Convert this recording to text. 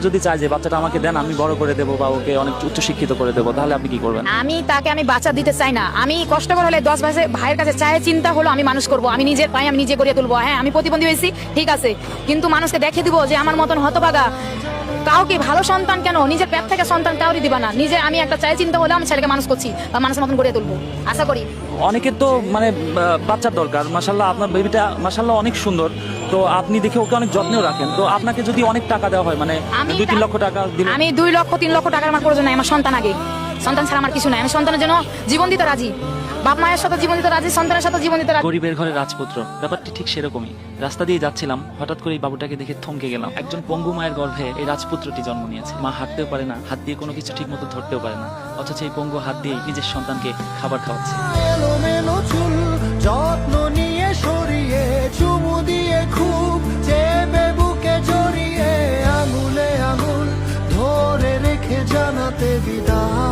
যদি চায় যে বাচ্চাটা আমাকে দেন, আমি বড় করে দেবো বা ওকে অনেক উচ্চ শিক্ষিত করে দেবো, তাহলে আপনি কি করবেন? আমি তাকে আমি বাচ্চা দিতে চাই না। আমি কষ্টকর হলে দশ ভাইয়ের ভাইয়ের কাছে চায়, চিন্তা হলো আমি মানুষ করব। আমি নিজের পায়ে আমি নিজে গড়িয়ে তুলবো। হ্যাঁ আমি প্রতিবন্ধী হয়েছি, ঠিক আছে। কিন্তু মানুষকে দেখে দিব যে আমার মতন হতভাগা। কাউকে ভালো সন্তান কেন? নিজের পেট থেকে সন্তান কাউরি দিবা না। নিজে আমি একটা চাই চিন্তা হলে আমি ছেলেকে মানুষ করছি বা মানুষের মতন গড়িয়ে তুলবো। আশা করি। অনেকের তো মানে বাচ্চার দরকার। মাসাল্লাহ আপনার বেবিটা মাসাল্লাহ অনেক সুন্দর। তো আপনি দেখে ওকে অনেক যত্নেও রাখেন। তো আপনাকে যদি অনেক টাকা দেওয়া হয় মানে আমি দুই তিন লক্ষ টাকা আমি দুই লক্ষ তিন লক্ষ টাকার আমার প্রয়োজন নাই আমার সন্তান আগে। সন্তান ছাড়া আমার কিছু নাই। আমি সন্তানের জন্য জীবন দিতে রাজি। বাপ মায়ের সাথে জীবন দিতে রাজি সন্তানের সাথে জীবন দিতে রাজি। গরিবের ঘরে রাজপুত্র ব্যাপারটি ঠিক সেরকমই। রাস্তা দিয়ে যাচ্ছিলাম হঠাৎ করে এই বাবুটাকে দেখে থমকে গেলাম। একজন পঙ্গু মায়ের গর্ভে এই রাজপুত্রটি জন্ম নিয়েছে। মা হাঁটতেও পারে না হাত দিয়ে কোনো কিছু ঠিক মতো ধরতেও পারে না অথচ এই পঙ্গু হাত দিয়ে নিজের সন্তানকে খাবার খাওয়াচ্ছে। যত্ন নিয়ে সরিয়ে চুমু দিয়ে খুব চেপে বুকে জড়িয়ে আঙুলে আঙুল ধরে রেখে জানাতে বিদায়।